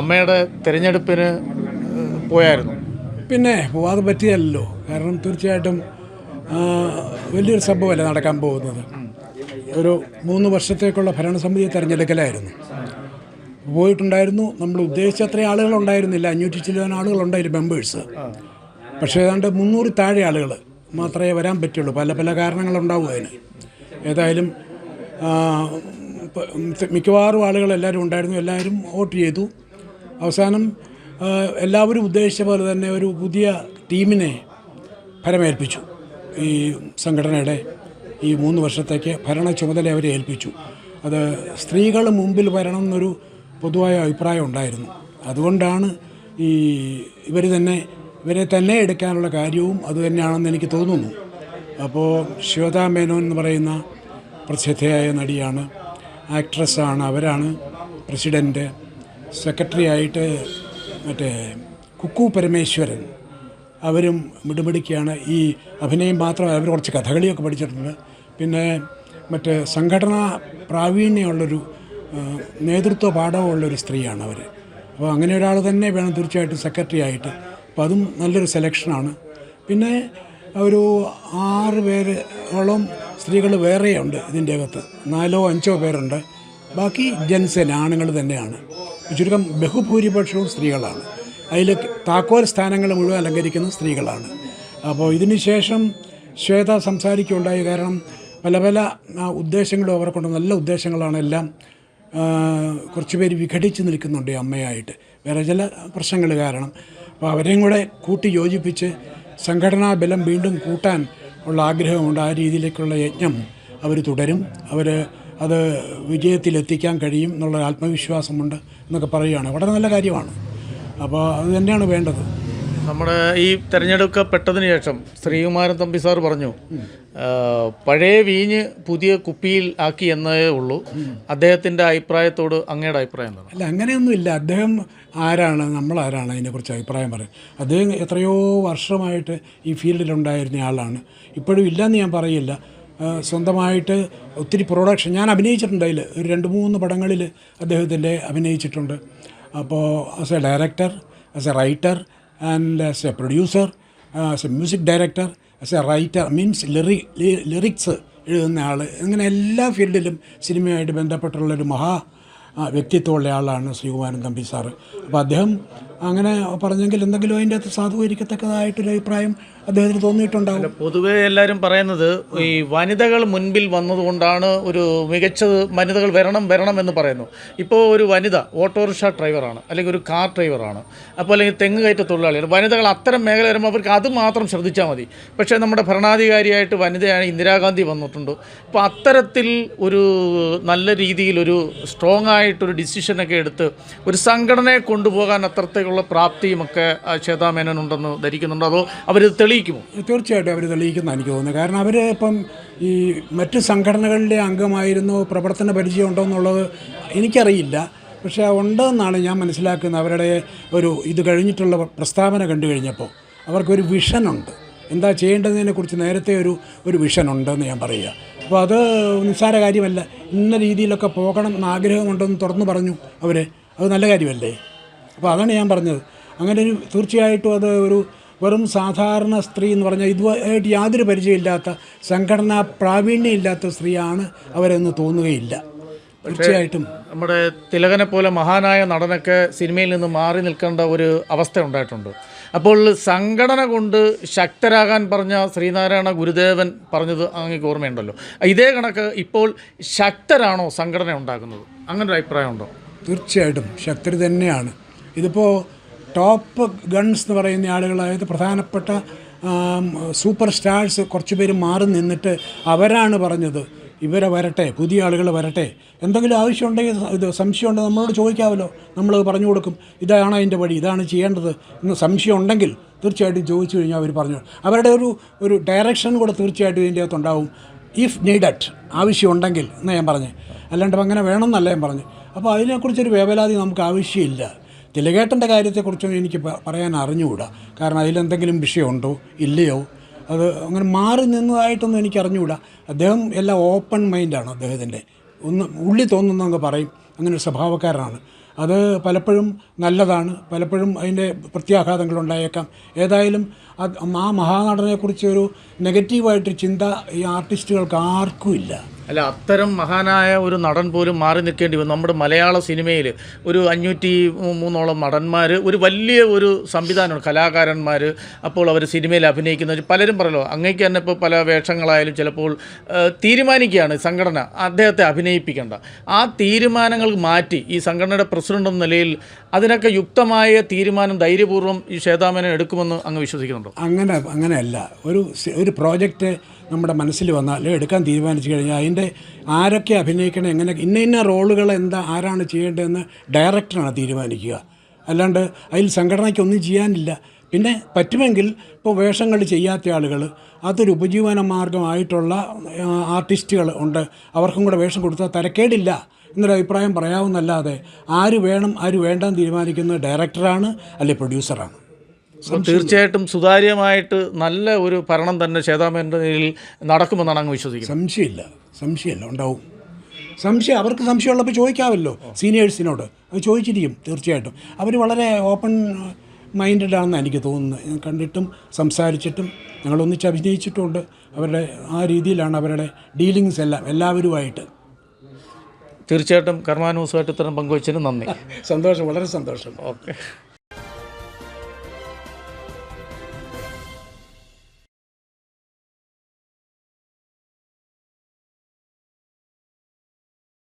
അമ്മയുടെ തിരഞ്ഞെടുപ്പിന് പോയായിരുന്നു. പിന്നെ പോവാതെ പറ്റിയല്ലോ കാരണം തീർച്ചയായിട്ടും വലിയൊരു സംഭവമല്ല നടക്കാൻ പോകുന്നത്. ഒരു മൂന്ന് വർഷത്തേക്കുള്ള ഭരണസമിതിയെ തിരഞ്ഞെടുക്കലായിരുന്നു. പോയിട്ടുണ്ടായിരുന്നു. നമ്മൾ ഉദ്ദേശിച്ച അത്രയും ആളുകളുണ്ടായിരുന്നില്ല. അഞ്ഞൂറ്റി ചില്ലുവാൻ ആളുകളുണ്ടായിരുന്നു മെമ്പേഴ്സ് പക്ഷേ ഏതാണ്ട് മുന്നൂറ് താഴെ ആളുകൾ മാത്രമേ വരാൻ പറ്റുള്ളൂ. പല പല കാരണങ്ങളുണ്ടാവും അതിന്. ഏതായാലും മിക്കവാറും ആളുകൾ എല്ലാവരും ഉണ്ടായിരുന്നു. എല്ലാവരും വോട്ട് ചെയ്തു. അവസാനം എല്ലാവരും ഉദ്ദേശിച്ച പോലെ തന്നെ ഒരു പുതിയ ടീമിനെ ഫലമേൽപ്പിച്ചു ഈ സംഘടനയുടെ ഈ മൂന്ന് വർഷത്തേക്ക് ഭരണ ചുമതല അവരെ ഏൽപ്പിച്ചു. അത് സ്ത്രീകൾ മുമ്പിൽ വരണം എന്നൊരു പൊതുവായ അഭിപ്രായം ഉണ്ടായിരുന്നു. അതുകൊണ്ടാണ് ഈ ഇവർ തന്നെ ഇവരെ തന്നെ എടുക്കാനുള്ള കാര്യവും അതുതന്നെയാണെന്ന് എനിക്ക് തോന്നുന്നു. അപ്പോൾ ശ്വേതാ മേനോൻ എന്ന് പറയുന്ന പ്രസിദ്ധയായ നടിയാണ് ആക്ട്രസ്സാണ് അവരാണ് പ്രസിഡന്റ് സെക്രട്ടറി ആയിട്ട് മറ്റേ കുക്കു പരമേശ്വരൻ അവരും മിടുമിടുക്കിയാണ്. ഈ അഭിനയം മാത്രമല്ല അവർ കുറച്ച് കഥകളിയൊക്കെ പഠിച്ചിട്ടുണ്ട്. പിന്നെ മറ്റേ സംഘടനാ പ്രാവീണ്യമുള്ളൊരു നേതൃത്വ പാഠമുള്ളൊരു സ്ത്രീയാണ് അവർ അപ്പോൾ അങ്ങനെ ഒരാൾ തന്നെ വേണം തീർച്ചയായിട്ടും സെക്രട്ടറി ആയിട്ട് അപ്പോൾ അതും നല്ലൊരു സെലക്ഷനാണ്. പിന്നെ ഒരു ആറ് പേരോളം സ്ത്രീകൾ വേറെയുണ്ട് ഇതിന്റെ അകത്ത് നാലോ അഞ്ചോ പേരുണ്ട്. ബാക്കി ജെൻസൻ ആണുങ്ങൾ തന്നെയാണ്. ചുരുക്കം ബഹുഭൂരിപക്ഷവും സ്ത്രീകളാണ്. അതിൽ താക്കോൽ സ്ഥാനങ്ങൾ മുഴുവൻ അലങ്കരിക്കുന്ന സ്ത്രീകളാണ്. അപ്പോൾ ഇതിന് ശേഷം ശ്വേത സംസാരിക്കുകയുണ്ടായി കാരണം പല പല ഉദ്ദേശങ്ങളും അവർക്കുണ്ട് നല്ല ഉദ്ദേശങ്ങളാണ് എല്ലാം കുറച്ച് പേര് വിഘടിച്ച് നിൽക്കുന്നുണ്ട് അമ്മയായിട്ട്. വേറെ ചില പ്രശ്നങ്ങൾ കാരണം. അപ്പോൾ അവരെയും കൂടെ കൂട്ടി യോജിപ്പിച്ച് സംഘടനാ ബലം വീണ്ടും കൂട്ടാൻ ഉള്ള ആഗ്രഹമുണ്ട്. ആ രീതിയിലേക്കുള്ള യജ്ഞം അവർ തുടരും. അവർ അത് വിജയത്തിലെത്തിക്കാൻ കഴിയും എന്നുള്ള ആത്മവിശ്വാസമുണ്ട് എന്നൊക്കെ പറയുകയാണ്. വളരെ നല്ല കാര്യമാണ്. അപ്പോൾ അത് തന്നെയാണ് വേണ്ടത്. നമ്മുടെ ഈ തിരഞ്ഞെടുക്കപ്പെട്ടതിന് ശേഷം ശ്രീകുമാരൻ തമ്പി സാർ പറഞ്ഞു പഴയ വീഞ്ഞ് പുതിയ കുപ്പിയിൽ ആക്കി എന്നേ ഉള്ളൂ. അദ്ദേഹത്തിന്റെ അഭിപ്രായത്തോട് അങ്ങയുടെ അഭിപ്രായം എന്താണ്? അല്ല അങ്ങനെയൊന്നുമില്ല. അദ്ദേഹം ആരാണ് നമ്മളാരാണ് അതിനെക്കുറിച്ച് അഭിപ്രായം പറയും അദ്ദേഹം എത്രയോ വർഷമായിട്ട് ഈ ഫീൽഡിലുണ്ടായിരുന്ന ആളാണ്. ഇപ്പോഴും ഇല്ലയെന്ന് ഞാൻ പറയില്ല. സ്വന്തമായിട്ട് ഒത്തിരി പ്രൊഡക്ഷൻ ഞാൻ അഭിനയിച്ചിട്ടുണ്ട് അതിൽ ഒരു രണ്ട് മൂന്ന് പടങ്ങളിൽ അദ്ദേഹത്തിന്റെ അഭിനയിച്ചിട്ടുണ്ട്. അപ്പോൾ as a director as a writer and as a producer as a music director as a writer means ലിറി lyrics എഴുതുന്ന ആൾ ഇങ്ങനെ എല്ലാ ഫീൽഡിലും സിനിമയായിട്ട് ബന്ധപ്പെട്ടുള്ളൊരു മഹാ വ്യക്തിത്വമുള്ള ആളാണ് ശ്രീകുമാരൻ തമ്പി സാറ്. അപ്പോൾ അദ്ദേഹം അങ്ങനെ പറഞ്ഞെങ്കിൽ എന്തെങ്കിലും അതിന്റെ അകത്ത് സാധൂകരിക്കത്തക്കതായിട്ടൊരു അഭിപ്രായം അദ്ദേഹത്തിന് തോന്നിയിട്ടുണ്ടാവും. പൊതുവേ എല്ലാവരും പറയുന്നത് ഈ വനിതകൾ മുൻപിൽ വന്നതുകൊണ്ടാണ് ഒരു മികച്ചത് വനിതകൾ വരണം വരണം എന്ന് പറയുന്നു. ഇപ്പോൾ ഒരു വനിത ഓട്ടോറിക്ഷ ഡ്രൈവറാണ് അല്ലെങ്കിൽ ഒരു കാർ ഡ്രൈവറാണ് അപ്പോൾ അല്ലെങ്കിൽ തെങ്ങ് കയറ്റ തൊഴിലാളികൾ വനിതകൾ അത്തരം മേഖല വരുമ്പോൾ അവർക്ക് അത് മാത്രം ശ്രദ്ധിച്ചാൽ മതി. പക്ഷേ നമ്മുടെ ഭരണാധികാരിയായിട്ട് വനിതയാണ് ഇന്ദിരാഗാന്ധി വന്നിട്ടുണ്ട്. അപ്പോൾ അത്തരത്തിൽ ഒരു നല്ല രീതിയിൽ ഒരു സ്ട്രോങ് ആയിട്ടൊരു ഡിസിഷനൊക്കെ എടുത്ത് ഒരു സംഘടനയെ കൊണ്ടുപോകാൻ അത്രത്തേക്കുള്ള പ്രാപ്തിയുമൊക്കെ ആ, ശ്വേതാ മേനോൻ ഉണ്ടെന്ന് ധരിക്കുന്നുണ്ടോ. അതോ അവർ തെളിയിക്കുമോ? തീർച്ചയായിട്ടും അവർ തെളിയിക്കുന്ന എനിക്ക് തോന്നുന്നത്. കാരണം അവർ ഇപ്പം ഈ മറ്റ് സംഘടനകളിലെ അംഗമായിരുന്നു പ്രവർത്തന പരിചയം ഉണ്ടോ എന്നുള്ളത് എനിക്കറിയില്ല. പക്ഷേ ഉണ്ടെന്നാണ് ഞാൻ മനസ്സിലാക്കുന്നത്. അവരുടെ ഒരു ഇത് കഴിഞ്ഞിട്ടുള്ള പ്രസ്താവന കണ്ടു കഴിഞ്ഞപ്പോൾ അവർക്കൊരു വിഷനുണ്ട്. എന്താ ചെയ്യേണ്ടതിനെക്കുറിച്ച് നേരത്തെ ഒരു ഒരു വിഷൻ ഉണ്ടെന്ന് ഞാൻ പറയുക. അപ്പോൾ അത് നിസ്സാര കാര്യമല്ല. ഇന്ന രീതിയിലൊക്കെ പോകണം എന്ന് ആഗ്രഹമുണ്ടെന്ന് തുറന്നു പറഞ്ഞു അവർ അത് നല്ല കാര്യമല്ലേ? അപ്പോൾ അതാണ് ഞാൻ പറഞ്ഞത്. അങ്ങനെ ഒരു തീർച്ചയായിട്ടും അത് ഒരു വെറും സാധാരണ സ്ത്രീ എന്ന് പറഞ്ഞാൽ ഇതുമായിട്ട് യാതൊരു പരിചയമില്ലാത്ത സംഘടനാ പ്രാവീണ്യം ഇല്ലാത്ത സ്ത്രീയാണ് അവരെന്ന് തോന്നുകയില്ല. തീർച്ചയായിട്ടും. നമ്മുടെ തിലകനെ പോലെ മഹാനായ നടനൊക്കെ സിനിമയിൽ നിന്ന് മാറി നിൽക്കേണ്ട ഒരു അവസ്ഥ ഉണ്ടായിട്ടുണ്ട്. അപ്പോൾ സംഘടന കൊണ്ട് ശക്തരാകാൻ പറഞ്ഞ ശ്രീനാരായണ ഗുരുദേവൻ പറഞ്ഞത് അങ്ങേക്ക് ഓർമ്മയുണ്ടല്ലോ. ഇതേ കണക്ക് ഇപ്പോൾ ശക്തരാണോ സംഘടന ഉണ്ടാക്കുന്നത്? അങ്ങനെ ഒരു അഭിപ്രായമുണ്ടോ? തീർച്ചയായിട്ടും. ശക്തർ തന്നെയാണ്. ഇതിപ്പോൾ ടോപ്പ് ഗൺസ് എന്ന് പറയുന്ന ആളുകൾ അതായത് പ്രധാനപ്പെട്ട സൂപ്പർ സ്റ്റാർസ് കുറച്ച് പേര് മാറി നിന്നിട്ട് അവരാണ് പറഞ്ഞത് ഇവരെ വരട്ടെ പുതിയ ആളുകൾ വരട്ടെ. എന്തെങ്കിലും ആവശ്യമുണ്ടെങ്കിൽ ഇത് സംശയമുണ്ടെങ്കിൽ നമ്മളോട് ചോദിക്കാമല്ലോ നമ്മളത് പറഞ്ഞു കൊടുക്കും. ഇതാണ് അതിന്റെ വഴി ഇതാണ് ചെയ്യേണ്ടത് എന്ന് സംശയം ഉണ്ടെങ്കിൽ തീർച്ചയായിട്ടും ചോദിച്ചു കഴിഞ്ഞാൽ അവർ പറഞ്ഞു. അവരുടെ ഒരു ഒരു ഡയറക്ഷൻ കൂടെ തീർച്ചയായിട്ടും ഇതിന്റെ അകത്തുണ്ടാവും. ഇഫ് നീഡഡ് ആവശ്യമുണ്ടെങ്കിൽ എന്ന് ഞാൻ പറഞ്ഞു. അല്ലാണ്ട് അങ്ങനെ വേണമെന്നല്ല ഞാൻ പറഞ്ഞു. അപ്പോൾ അതിനെക്കുറിച്ചൊരു വേവലാതി നമുക്ക് ആവശ്യമില്ല. തിലകേട്ടന്റെ കാര്യത്തെക്കുറിച്ചൊന്നും എനിക്ക് പറയാൻ അറിഞ്ഞുകൂടാ. കാരണം അതിലെന്തെങ്കിലും വിഷയമുണ്ടോ? ഇല്ലയോ? അത് അങ്ങനെ മാറി നിന്നതായിട്ടൊന്നും എനിക്ക് അറിഞ്ഞുകൂടാ. അദ്ദേഹം എല്ലാം ഓപ്പൺ മൈൻഡാണ് അദ്ദേഹത്തിന്റെ. ഒന്ന് ഉള്ളി തോന്നുന്നങ്ങ് പറയും. അങ്ങനെ ഒരു സ്വഭാവക്കാരനാണ്. അത് പലപ്പോഴും നല്ലതാണ്. പലപ്പോഴും അതിന്റെ പ്രത്യാഘാതങ്ങൾ ഉണ്ടായേക്കാം. ഏതായാലും ആ മഹാനടനെക്കുറിച്ച് ഒരു നെഗറ്റീവായിട്ട് ചിന്ത ഈ ആർട്ടിസ്റ്റുകൾക്ക് ആർക്കും ഇല്ല. അല്ല അത്തരം മഹാനായ ഒരു നടൻ പോലും മാറി നിൽക്കേണ്ടി വന്നു. നമ്മുടെ മലയാള സിനിമയിൽ ഒരു അഞ്ഞൂറ്റി മൂന്നോളം നടന്മാർ ഒരു വലിയ ഒരു സംവിധാനമാണ്. കലാകാരന്മാർ അപ്പോൾ അവർ സിനിമയിൽ അഭിനയിക്കുന്ന പലരും പറയലോ അങ്ങേക്ക് തന്നെ ഇപ്പോൾ പല വേഷങ്ങളായാലും ചിലപ്പോൾ തീരുമാനിക്കുകയാണ് സംഘടന. അദ്ദേഹത്തെ അഭിനയിപ്പിക്കേണ്ട. ആ തീരുമാനങ്ങൾ മാറ്റി ഈ സംഘടനയുടെ പ്രസിഡന്റ് എന്ന നിലയിൽ അതിനൊക്കെ യുക്തമായ തീരുമാനം ധൈര്യപൂർവം ഈ ശ്വേതാമേനൻ എടുക്കുമെന്ന് അങ്ങ് വിശ്വസിക്കുന്നുണ്ടോ? അങ്ങനെ അങ്ങനെയല്ല. ഒരു ഒരു പ്രോജക്റ്റ് നമ്മുടെ മനസ്സിൽ വന്നാൽ എടുക്കാൻ തീരുമാനിച്ചു കഴിഞ്ഞാൽ അതിന്റെ ആരൊക്കെ അഭിനയിക്കണം എങ്ങനെ ഇന്ന ഇന്ന റോളുകൾ എന്താ ആരാണ് ചെയ്യേണ്ടതെന്ന് ഡയറക്ടറാണ് തീരുമാനിക്കുക. അല്ലാണ്ട് അതിൽ സംഘടനയ്ക്കൊന്നും ചെയ്യാനില്ല. പിന്നെ പറ്റുമെങ്കിൽ ഇപ്പോൾ വേഷങ്ങൾ ചെയ്യാത്ത ആളുകൾ അതൊരു ഉപജീവന മാർഗമായിട്ടുള്ള ആർട്ടിസ്റ്റുകൾ ഉണ്ട്. അവർക്കും കൂടെ വേഷം കൊടുത്താൽ തരക്കേടില്ല. എന്നൊരു അഭിപ്രായം പറയാവുന്നല്ലാതെ ആര് വേണം ആര് വേണ്ടെന്ന് തീരുമാനിക്കുന്നത് ഡയറക്ടറാണ് അല്ലെ പ്രൊഡ്യൂസറാണ്? തീർച്ചയായിട്ടും സുതാര്യമായിട്ട് നല്ല ഒരു ഭരണം തന്നെ ചേതാമേന്റെ നിലയിൽ നടക്കുമെന്നാണ് അങ്ങ് വിശ്വസിക്കുന്നത്. സംശയമില്ല സംശയമില്ല ഉണ്ടാവും. സംശയം അവർക്ക് സംശയമുള്ളപ്പോൾ ചോദിക്കാമല്ലോ സീനിയേഴ്സിനോട്. അത് ചോദിച്ചിരിക്കും തീർച്ചയായിട്ടും. അവർ വളരെ ഓപ്പൺ മൈൻഡഡ് ആണെന്ന് എനിക്ക് തോന്നുന്നത്. കണ്ടിട്ടും സംസാരിച്ചിട്ടും ഞങ്ങൾ ഒന്നിച്ച് അഭിനയിച്ചിട്ടുമുണ്ട് അവരുടെ ആ രീതിയിലാണ് അവരുടെ ഡീലിങ്സ് എല്ലാം എല്ലാവരുമായിട്ട്. തീർച്ചയായിട്ടും കർമാനുസമായിട്ട് ഇത്തരം പങ്കുവച്ചതിന് നന്ദി. സന്തോഷം വളരെ സന്തോഷം. ഓക്കെ.